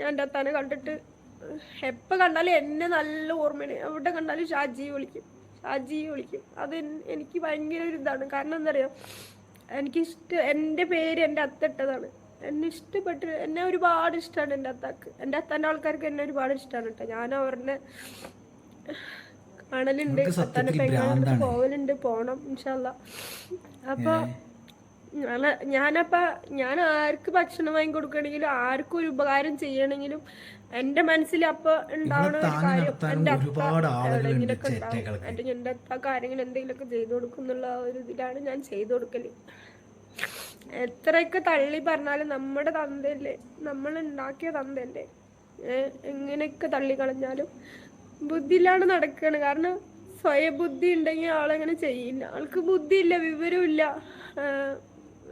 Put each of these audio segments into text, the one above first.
ഞാൻ എന്റെ അത്താനെ കണ്ടിട്ട് എപ്പോൾ കണ്ടാലും എന്നെ നല്ല ഓർമ്മയാണ്. എവിടെ കണ്ടാലും ഷാജി വിളിക്കും. ഷാജി വിളിക്കും. അത് എനിക്ക് ഭയങ്കര ഒരു ഇതാണ്. കാരണം എന്താ പറയുക എനിക്ക് ഇഷ്ടം എന്റെ പേര് എന്റെ അത്തട്ടതാണ് എന്നെ ഇഷ്ടപ്പെട്ട് എന്നെ ഒരുപാട് ഇഷ്ടമാണ് എന്റെ അത്താക്ക്. എന്റെ അത്താന്റെ ആൾക്കാർക്ക് എന്നെ ഒരുപാട് ഇഷ്ടമാണ് കേട്ടോ. ഞാൻ അവരുടെ കാണലുണ്ട്. അത്താന്റെ പെങ്ങളുണ്ട് പോവലുണ്ട്. പോണം ഇൻഷല്ല അപ്പൊ ഞാനപ്പ ഞാൻ ആർക്ക് ഭക്ഷണം വാങ്ങി കൊടുക്കണെങ്കിലും ആർക്കും ഒരു ഉപകാരം ചെയ്യണമെങ്കിലും എന്റെ മനസ്സിൽ അപ്പൊ ഉണ്ടാവണ ഒരുപാട്. അല്ലെങ്കിൽ എന്റെ അത്ത കാര്യങ്ങൾ എന്തെങ്കിലുമൊക്കെ ചെയ്തു കൊടുക്കുന്നുള്ള ഒരു ഇതിലാണ് ഞാൻ ചെയ്തു കൊടുക്കൽ. എത്രയൊക്കെ തള്ളി പറഞ്ഞാലും നമ്മുടെ തന്തല്ലേ നമ്മൾ ഉണ്ടാക്കിയ തന്തയല്ലേ. എങ്ങനെയൊക്കെ തള്ളി കളഞ്ഞാലും ബുദ്ധിയിലാണ് നടക്കുകയാണ് കാരണം സ്വയബുദ്ധി ഉണ്ടെങ്കിൽ ആളങ്ങനെ ചെയ്യില്ല. ആൾക്ക് ബുദ്ധിയില്ല വിവരമില്ല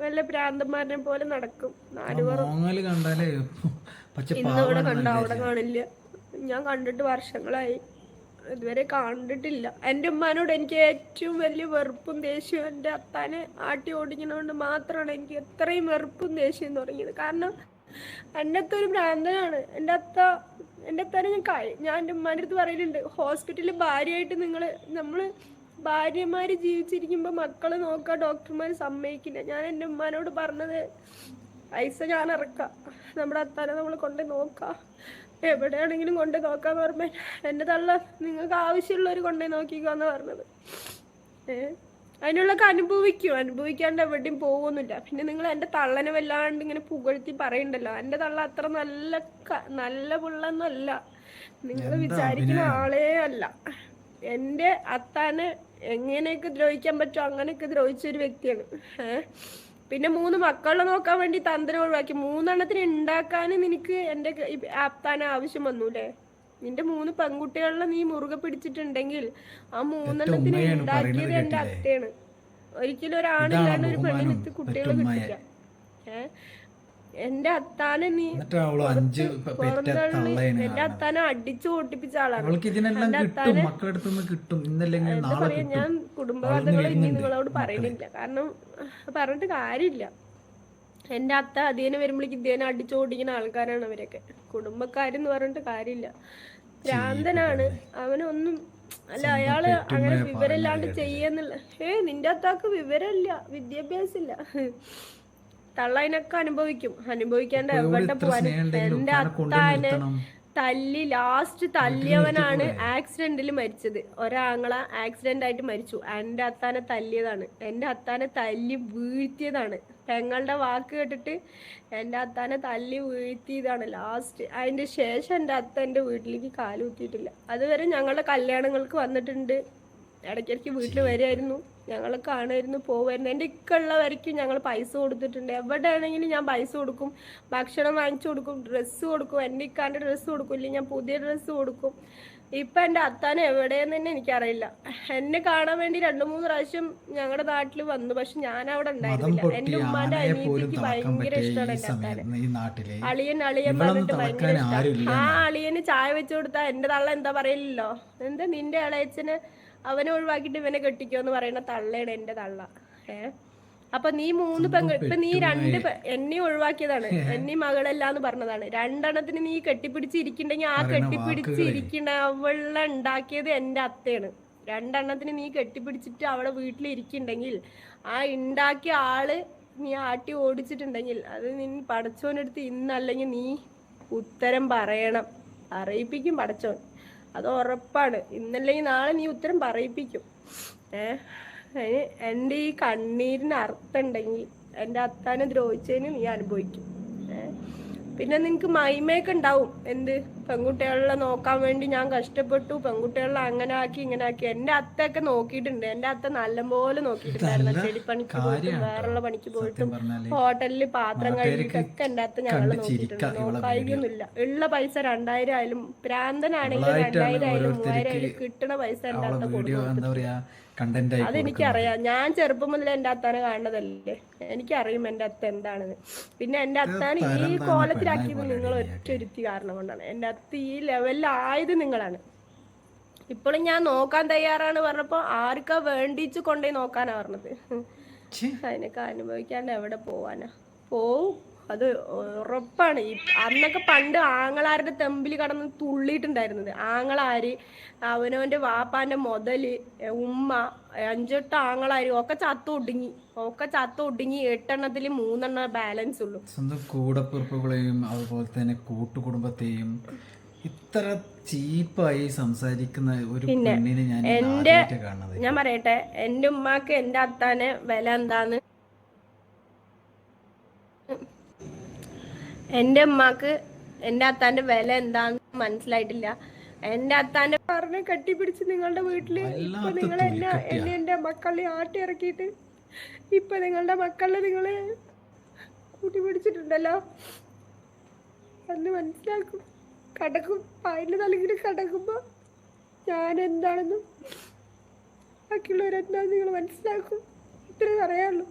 വല്ല ഭ്രാന്തന്മാരനെ പോലെ നടക്കും കണ്ടാലേ ഇന്നിവിടെ കണ്ട? അവിടെ കാണില്ല. ഞാൻ കണ്ടിട്ട് വർഷങ്ങളായി. ഇതുവരെ കണ്ടിട്ടില്ല. എന്റെ ഉമ്മാനോട് എനിക്ക് ഏറ്റവും വലിയ വെറുപ്പും ദേഷ്യവും എന്റെ അത്താനെ ആട്ടി ഓടിക്കുന്നതുകൊണ്ട് മാത്രമാണ് എനിക്ക് എത്രയും വെറുപ്പും ദേഷ്യം തുടങ്ങിയത്. കാരണം എന്റെ അത്ത ഒരു ഭ്രാന്തനാണ്. എന്റെ അത്ത എന്റെ അത്താനെ ഞാൻ ഞാൻ എന്റെ ഉമ്മാന്റെ അടുത്ത് പറയലുണ്ട് ഹോസ്പിറ്റലിൽ ഭാര്യയായിട്ട് നിങ്ങൾ നമ്മൾ ഭാര്യമാര് ജീവിച്ചിരിക്കുമ്പോൾ മക്കളെ നോക്കാൻ ഡോക്ടർമാർ സമ്മതിക്കില്ല. ഞാൻ എന്റെ ഉമ്മാനോട് പറഞ്ഞത് പൈസ ഞാൻ ഇറക്കാം നമ്മുടെ അത്താനെ നമ്മൾ കൊണ്ട് നോക്കാം. എവിടെയാണെങ്കിലും കൊണ്ട് നോക്കാന്ന് പറഞ്ഞ എന്റെ തള്ള നിങ്ങൾക്ക് ആവശ്യമുള്ളവർ കൊണ്ടുപോയി നോക്കിക്കോന്ന് പറഞ്ഞത്. ഏ? അതിനുള്ളൊക്കെ അനുഭവിക്കും. അനുഭവിക്കാണ്ട് എവിടെയും പോകുന്നില്ല. പിന്നെ നിങ്ങൾ എന്റെ തള്ളനെ വല്ലാണ്ട് ഇങ്ങനെ പുകഴ്ത്തി പറയണ്ടല്ലോ. എന്റെ തള്ള അത്ര നല്ല നല്ല പുള്ളൊന്നല്ല. നിങ്ങൾ വിചാരിക്കുന്ന ആളേ അല്ല. എന്റെ അത്താനെ എങ്ങനെയൊക്കെ ദ്രോഹിക്കാൻ പറ്റുമോ അങ്ങനെയൊക്കെ ദ്രോഹിച്ച ഒരു വ്യക്തിയാണ്. പിന്നെ മൂന്ന് മക്കളെ നോക്കാൻ വേണ്ടി തന്ത്രം ഒഴിവാക്കി. മൂന്നെണ്ണത്തിന് ഉണ്ടാക്കാൻ നിനക്ക് എന്റെ ആപ്താൻ ആവശ്യം വന്നു അല്ലേ നിന്റെ മൂന്ന് പെൺകുട്ടികളെ നീ മുറുകെ പിടിച്ചിട്ടുണ്ടെങ്കിൽ ആ മൂന്നെണ്ണത്തിന് ഉണ്ടാക്കിയത് എന്റെ എന്റെ അത്തയാണ് ഒരിക്കലും ഒരാണില്ലാണ്ട് ഒരു പെണ്ണിനെടുത്ത് കുട്ടികളെ കിട്ടില്ല ഏഹ് എന്റെ അത്താനെ നീ അഞ്ച് എന്റെ അത്താനെ അടിച്ചു ഓട്ടിപ്പിച്ച ആളാണ്. ഇതിനെല്ലാം കിട്ടും. എന്താ പറയാ ഞാൻ കുടുംബകഥകൾ ഇനി നിങ്ങളോട് പറയുന്നില്ല കാരണം പറഞ്ഞിട്ട് കാര്യമില്ല. എന്റെ അത്ത അധികം വരുമ്പോഴേക്ക് ഇദ്ദേഹം അടിച്ചോടിക്കുന്ന ആൾക്കാരാണ് അവരൊക്കെ. കുടുംബക്കാരെന്ന് പറഞ്ഞിട്ട് കാര്യമില്ല. ഭ്രാന്തനാണ്. അവനൊന്നും അല്ല അയാൾ അങ്ങനെ വിവരമില്ലാണ്ട് ചെയ്യാന്നുള്ള ഏ നിന്റെ അത്താക്ക് വിവരമില്ല. വിദ്യാഭ്യാസം ഇല്ല തള്ളതിനൊക്കെ അനുഭവിക്കും. അനുഭവിക്കാണ്ട് എവിടെ പോവാനും എന്റെ അത്താനെ. തല്ലി ലാസ്റ്റ് തല്ലിയവനാണ് ആക്സിഡന്റിൽ മരിച്ചത്. ഒരാങ്ങള ആക്സിഡന്റ് ആയിട്ട് മരിച്ചു. എന്റെ അത്താനെ തല്ലിയതാണ്. എന്റെ അത്താനെ തല്ലി വീഴ്ത്തിയതാണ്. പെങ്ങളുടെ വാക്ക് കേട്ടിട്ട് എന്റെ അത്താനെ തല്ലി വീഴ്ത്തിയതാണ് ലാസ്റ്റ് അതിന്റെ ശേഷം എന്റെ അത്ത എന്റെ വീട്ടിലേക്ക് കാലുകുത്തിയിട്ടില്ല അതുവരെ ഞങ്ങളുടെ കല്യാണങ്ങൾക്ക് വന്നിട്ടുണ്ട്. ഇടയ്ക്കിടയ്ക്ക് വീട്ടിൽ വരുമായിരുന്നു ഞങ്ങൾ കാണുമായിരുന്നു പോകുമായിരുന്നു എന്റെ ഇക്കുള്ള വരയ്ക്കും ഞങ്ങൾ പൈസ കൊടുത്തിട്ടുണ്ട്. എവിടെയാണെങ്കിലും ഞാൻ പൈസ കൊടുക്കും. ഭക്ഷണം വാങ്ങിച്ചു കൊടുക്കും ഡ്രസ്സ് കൊടുക്കും. എന്റെ ഇക്കാന്റെ ഡ്രസ്സ് കൊടുക്കും. ഇല്ലെങ്കിൽ ഞാൻ പുതിയ ഡ്രസ്സ് കൊടുക്കും. ഇപ്പം എന്റെ അത്താൻ എവിടെയെന്ന് തന്നെ എനിക്കറിയില്ല. എന്നെ കാണാൻ വേണ്ടി രണ്ട് മൂന്ന് പ്രാവശ്യം ഞങ്ങളുടെ നാട്ടിൽ വന്നു. പക്ഷെ ഞാൻ അവിടെ ഉണ്ടായിരുന്നില്ല എന്റെ ഉമ്മാന്റെ അനിയത്തിക്ക് ഭയങ്കര ഇഷ്ടമാണ് എന്റെ അത്താനെ. അളിയൻ അളിയൻ പറഞ്ഞിട്ട് ഭയങ്കര ആ അളിയന് ചായ വെച്ചു കൊടുത്താൽ എന്റെ തള്ള എന്താ പറയില്ലല്ലോ എന്താ നിന്റെ ഇളയച്ചന് അവനെ ഒഴിവാക്കിട്ട് ഇവനെ കെട്ടിക്കോ എന്ന് പറയുന്ന തള്ളയാണ് എന്റെ തള്ള. ഏ? അപ്പൊ നീ മൂന്ന് പെങ്ങൾ ഇപ്പൊ നീ രണ്ട് എന്നെ ഒഴിവാക്കിയതാണ്. എന്നെ മകളല്ലാന്ന് പറഞ്ഞതാണ്. രണ്ടെണ്ണത്തിന് നീ കെട്ടിപ്പിടിച്ചിരിക്കണ്ടെങ്കിൽ ആ കെട്ടിപ്പിടിച്ചിരിക്കണ അവളെ ഉണ്ടാക്കിയത് എന്റെ അത്തയാണ്. രണ്ടെണ്ണത്തിന് നീ കെട്ടിപ്പിടിച്ചിട്ട് അവളെ വീട്ടിലിരിക്കണ്ടെങ്കിൽ ആ ഉണ്ടാക്കിയ ആൾ നീ ആട്ടി ഓടിച്ചിട്ടുണ്ടെങ്കിൽ അത് നീ പടച്ചോനെടുത്ത് ഇന്നല്ലെങ്കിൽ നീ ഉത്തരം പറയണം. അറിയിപ്പിക്കും പടച്ചോൻ. അത് ഉറപ്പാണ്. ഇന്നല്ലെങ്കിൽ നാളെ നീ ഉത്തരം പറയിപ്പിക്കും. ഏഹ് അതിന് എന്റെ ഈ കണ്ണീരിന് അർത്ഥം ഉണ്ടെങ്കിൽ എന്റെ അത്താനെ ദ്രോഹിച്ചതിന് നീ അനുഭവിക്കും. പിന്നെ നിനക്ക് മൈമയൊക്കെ ഉണ്ടാവും. എന്ത്? പെൺകുട്ടികളെ നോക്കാൻ വേണ്ടി ഞാൻ കഷ്ടപ്പെട്ടു. പെൺകുട്ടികളെ അങ്ങനെ ആക്കി ഇങ്ങനെ ആക്കി. എന്റെ അത്തയൊക്കെ നോക്കിയിട്ടുണ്ട്. എന്റെ അത്ത നല്ലപോലെ നോക്കിയിട്ടുണ്ടായിരുന്നു. ചെടിപ്പണിക്ക് പോയിട്ടും വേറെയുള്ള പണിക്ക് പോയിട്ടും ഹോട്ടലിൽ പാത്രം കഴുകിയിട്ടൊക്കെ എന്റെ അത്ത ഞങ്ങൾ നോക്കിയിട്ടുണ്ട്. നോക്കായിക്കൊന്നുമില്ല ഉള്ള പൈസ രണ്ടായിരം ആയാലും പ്രാന്തനാണെങ്കിൽ രണ്ടായിരം ആയാലും മൂവായിരം ആയാലും കിട്ടണ പൈസ എന്റെ അത്ത വീഡിയോ അതെനിക്കറിയാം. ഞാൻ ചെറുപ്പം മുതൽ എന്റെ അത്താനെ കാണുന്നതല്ലേ? എനിക്കറിയും എന്റെ അത്ത എന്താണെന്ന് പിന്നെ എന്റെ അത്താൻ ഈ കോലത്തിലാക്കിയത് നിങ്ങൾ ഒറ്റൊരുത്തി കാരണം കൊണ്ടാണ്. എന്റെ അത്ത ഈ ലെവലിലായത് നിങ്ങളാണ്. ഇപ്പോഴും ഞാൻ നോക്കാൻ തയ്യാറാണ് പറഞ്ഞപ്പോ ആർക്കാ വേണ്ടിച്ച് കൊണ്ടുപോയി നോക്കാനാ പറഞ്ഞത്? അതിനൊക്കെ അനുഭവിക്കാണ്ട് എവിടെ പോവാനാ? പോവും. അത് ഉറപ്പാണ്. ഈ അന്നൊക്കെ പണ്ട് ആങ്ങളാരുടെ തെമ്പിൽ കടന്ന് തുള്ളിയിട്ടുണ്ടായിരുന്നത്. ആങ്ങളാര് അവനവന്റെ വാപ്പാന്റെ മുതൽ ഉമ്മ അഞ്ചെട്ട് ആങ്ങളാര് ഒക്കെ ചത്ത ഒടുങ്ങി. ഒക്കെ ചത്ത ഒടുങ്ങി. എട്ടെണ്ണത്തിൽ മൂന്നെണ്ണം ബാലൻസ് ഉള്ളു. സ്വന്തം കൂടപ്പുറപ്പുകളെയും അതുപോലെ തന്നെ കൂട്ടുകുടുംബത്തെയും ഇത്ര ചീപ്പായി സംസാരിക്കുന്ന ഒരു പെണ്ണിനെ ഞാൻ എന്റെ ഞാൻ പറയട്ടെ എന്റെ ഉമ്മാക്ക് എന്റെ അത്താനെ വില എന്താന്ന് എന്റെ ഉമ്മാക്ക് എന്റെ അത്താന്റെ വില എന്താന്ന് മനസ്സിലായിട്ടില്ല. എന്റെ അത്താന്റെ പറഞ്ഞ കെട്ടിപ്പിടിച്ച് നിങ്ങളുടെ വീട്ടിൽ ഇപ്പൊ നിങ്ങൾ എന്നെ എന്നെ എന്റെ മക്കളെ ആട്ടി ഇറക്കിയിട്ട് ഇപ്പൊ നിങ്ങളുടെ മക്കളെ നിങ്ങൾ കൂട്ടി പിടിച്ചിട്ടുണ്ടല്ലോ. അന്ന് മനസ്സിലാക്കും. കടക്കും. പായന്റെ തലകിൽ കടക്കുമ്പോ ഞാൻ എന്താണെന്നും ബാക്കിയുള്ളവരെന്താണെന്ന് നിങ്ങൾ മനസ്സിലാക്കും. ഇത്രേ പറയാനുള്ളൂ.